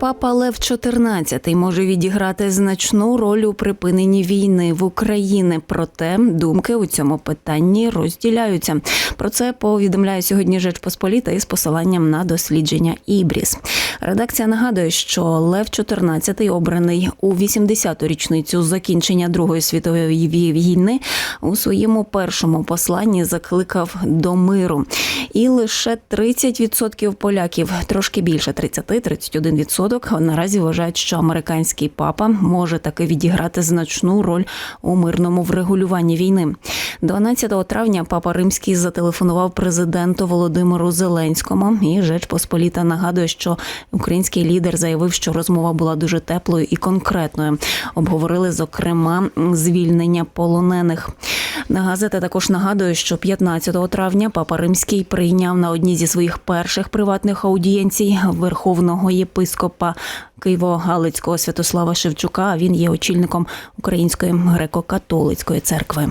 Папа Лев XIV може відіграти значну роль у припиненні війни в Україні. Проте думки у цьому питанні розділяються. Про це повідомляє сьогодні Жеч Посполіта із посиланням на дослідження Ібріс. Редакція нагадує, що Лев XIV, обраний у 80-ту річницю закінчення Другої світової війни, у своєму першому посланні закликав до миру. І лише 30% поляків, трошки більше 30-31%, наразі вважають, що американський папа може таки відіграти значну роль у мирному врегулюванні війни. 12 травня папа Римський зателефонував президенту Володимиру Зеленському. І Жеч Посполіта нагадує, що український лідер заявив, що розмова була дуже теплою і конкретною. Обговорили зокрема звільнення полонених. Газета також нагадує, що 15 травня папа Римський прийняв на одній зі своїх перших приватних аудієнцій верховного єпископа Києво-Галицького Святослава Шевчука. Він є очільником Української греко-католицької церкви.